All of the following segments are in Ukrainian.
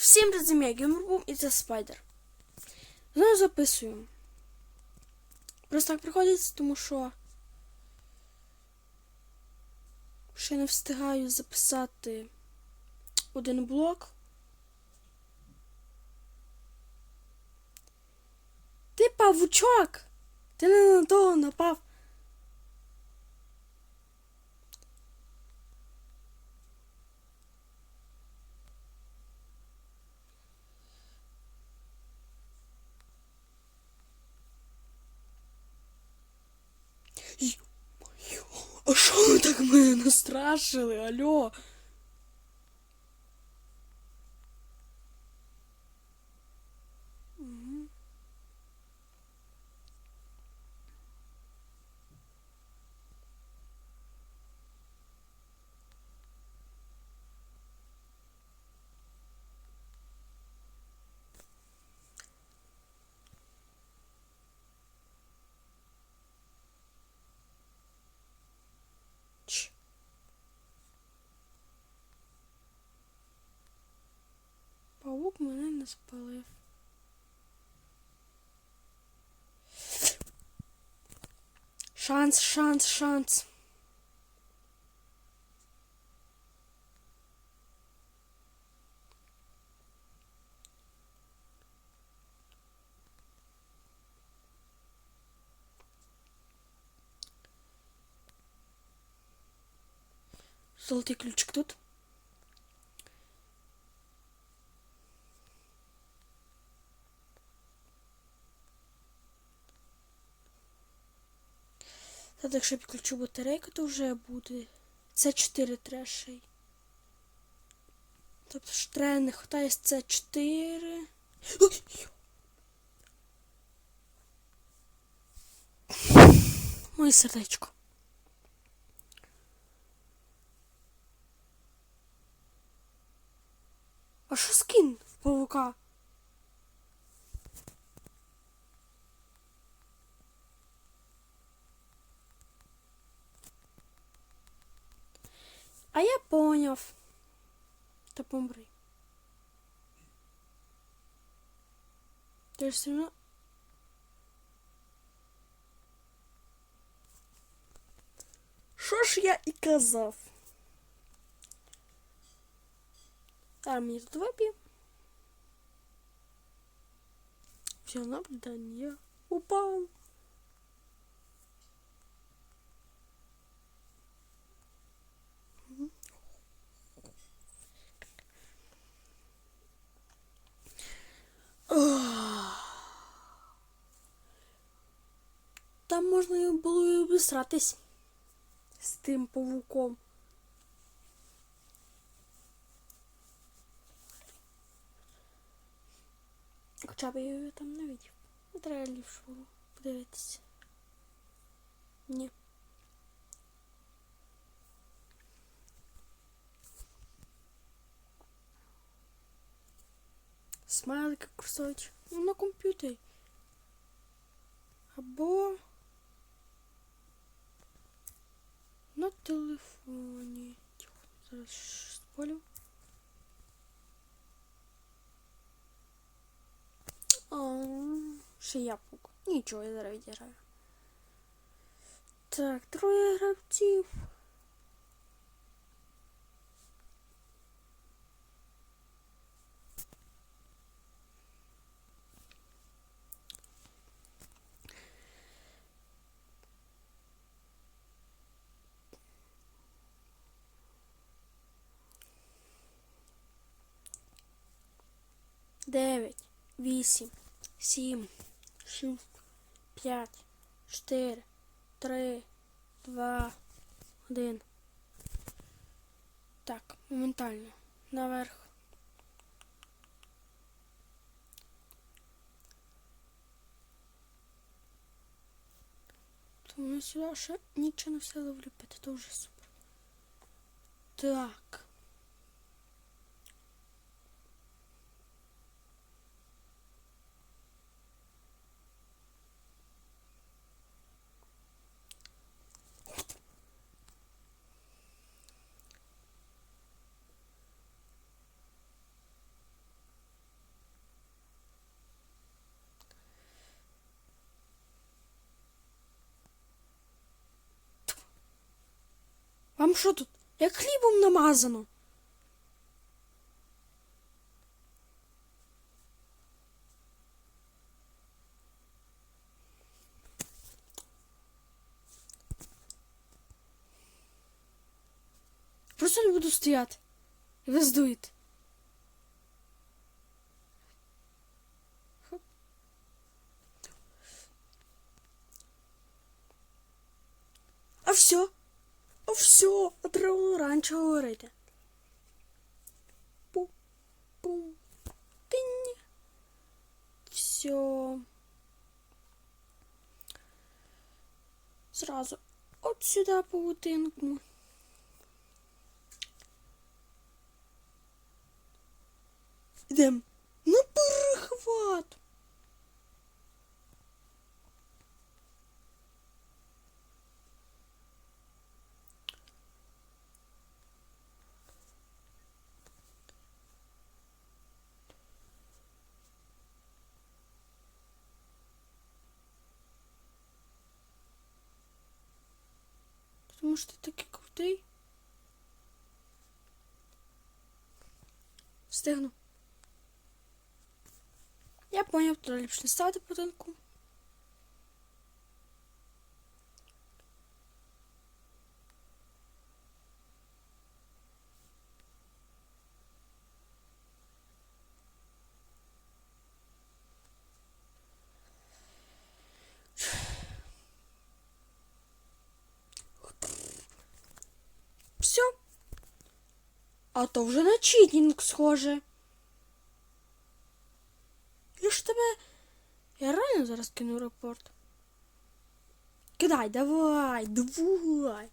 Всім разом я Геймербум і це Спайдер. Знову записуємо. Просто так приходиться, тому що ще не встигаю записати один блок. Ти павучок! Ти не на того напав. А що ви так мене настрашили? Алло? Мене не спалив. Шанс, шанс, шанс. Золотий ключик тут. Та якщо я підключу батарейку, то вже буде. Це 4 трешей. Тобто ж треба не хватає це 4. Моє сердечко. А що скін в павука? я поняв. Та помри. Ти ж все одно... Що ж я і казав? А мені тут вип'є. Все наблюдання. Упав. Можна було і обісратись з тим павуком. Хоча б я його там не видів. Треба ліпше подивитися. Ні. Смайлики кусочок. Ну, на комп'ютері. Або на телефоні. Тихо, зараз спалю. О, ще яблуко. Нічого, я зараз відіграю. Так, троє гравців. Дев'ять, вісім, сім, шість, п'ять, чотири, три, два, один. Так, моментально. Наверх. Тому сюди ще нічого не встигли вліпити, то вже супер. Так. Вам що тут? Як хлібом намазано? Просто не буду стояти. І ви здуєте. А все. А все. А треба раніше говорити. Пум. Пум. Тинь. Все. Зразу от сюди паутинку. Ідем на перехват. Тому що ти такий крутий. Встигну. Я поняв, то ліпше не ставити потанку. Все. А то вже на читінг схоже. Я ж тебе. Я реально зараз кину репорт. Кидай, давай, давай.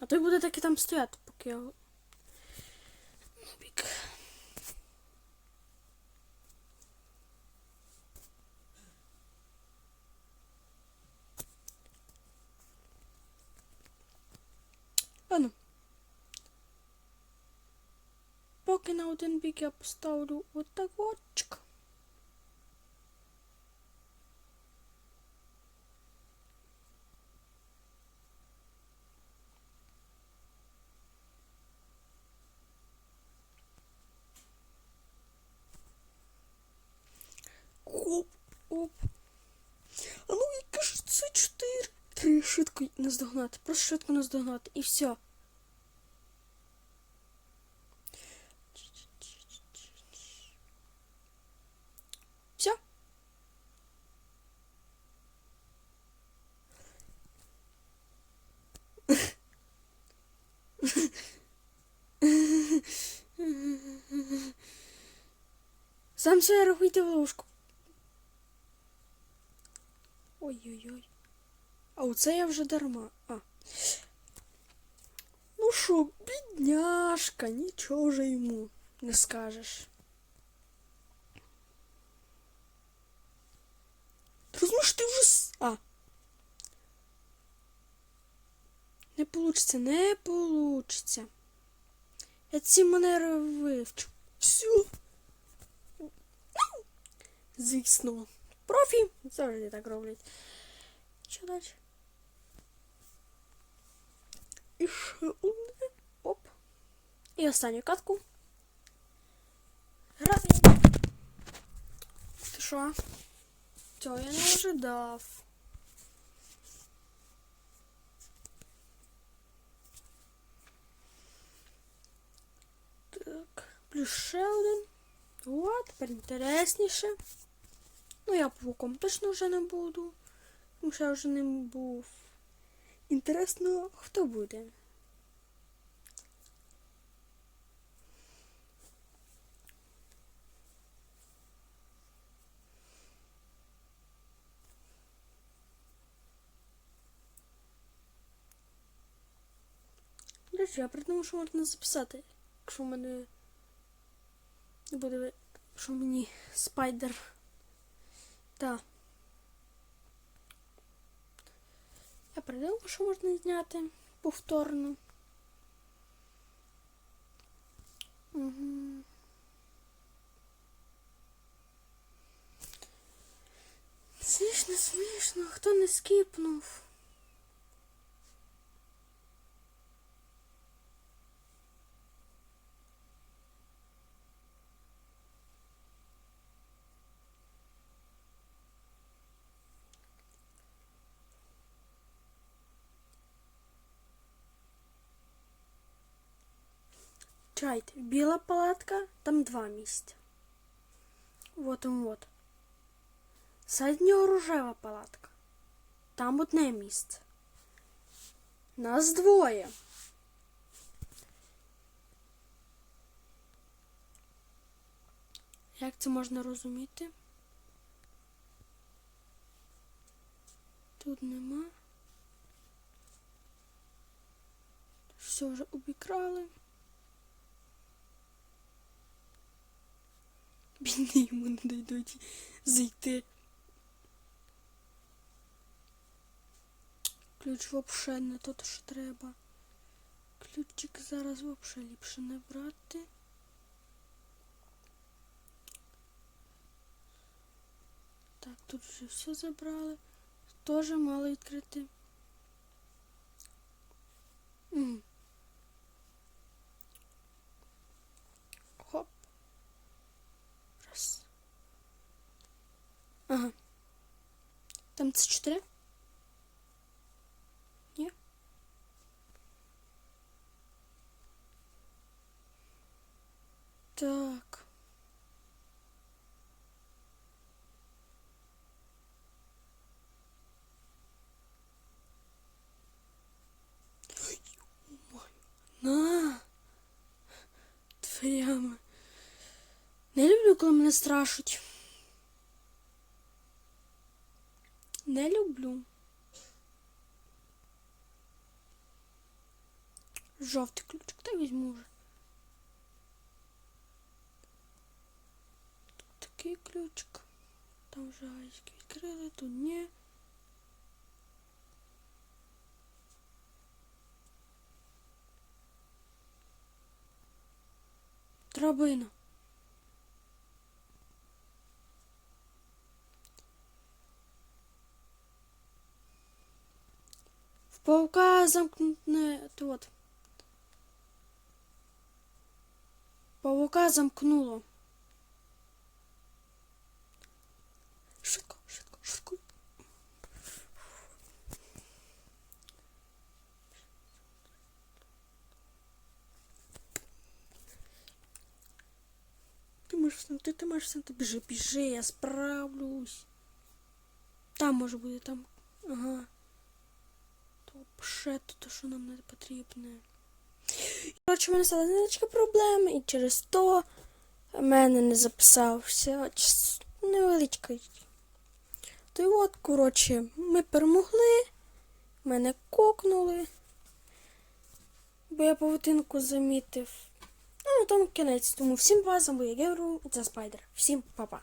А той буде таки там стояти, поки я. Нубік. Поки на один бік я поставлю отак отчик. Оп, оп. А ну яке ж це чотири? Три швидко наздогнати. Просто швидко наздогнати. І. Все. Сам себе рахуйте в ложку. Ой-ой-ой. А оце я вже дарма. А. Ну що, бідняшка, нічого вже йому не скажеш. Ти розумієш, ти вже. А. Не получиться, не получиться. Я ці манери вивчу. Все. Звісно. Профі завжди так роблять. Що далі? І ще одне. Оп. І останню катку. Грати. Ти що? Цього я не ожидав. Так, плюс ще один. О, тепер інтересніше. Ну, я павуком точно вже не буду. Тому що я вже ним був. Інтересно, хто буде? Я придумав, що можна записати, якщо в мене не буде, що мені спайдер. Так. Я придумав, що можна зняти повторно. Угу. Смішно, смішно, хто не скіпнув. Чайте, біла палатка, там два місця. Вот он вот. Заднього рожева палатка. Там одне місце. Нас двоє. Як це можна розуміти? Тут нема. Все вже обікрали. Бідні йому не дійдуть зайти. Ключ вообще не то, що треба. Ключик зараз вообще ліпше не брати. Так, тут вже все забрали. Теж мало відкрити. М. 34? не Так. На! Прямо. Не люблю, когда меня страшить Не люблю. Жовтий ключик, та візьму вже. Такий ключик. Там вже гаечки відкрили, тут ні. Драбина. Паука замкнутне тут. Паука замкнуло. Швидко, швидко, швидко. Ти можеш встати, ти можеш встати. Біжи, біжи, я справлюсь. Там може бути, там. Ага. То ще то, що нам не потрібне. Коротше, в мене стала невеличка проблема, і через то в мене не записався. Невеличка. То й от, коротше, ми перемогли. Мене кокнули. Бо я павутинку замітив. Ну, на тому кінець. Тому всім вами був я Гевру, це Спайдер. Всім па-па.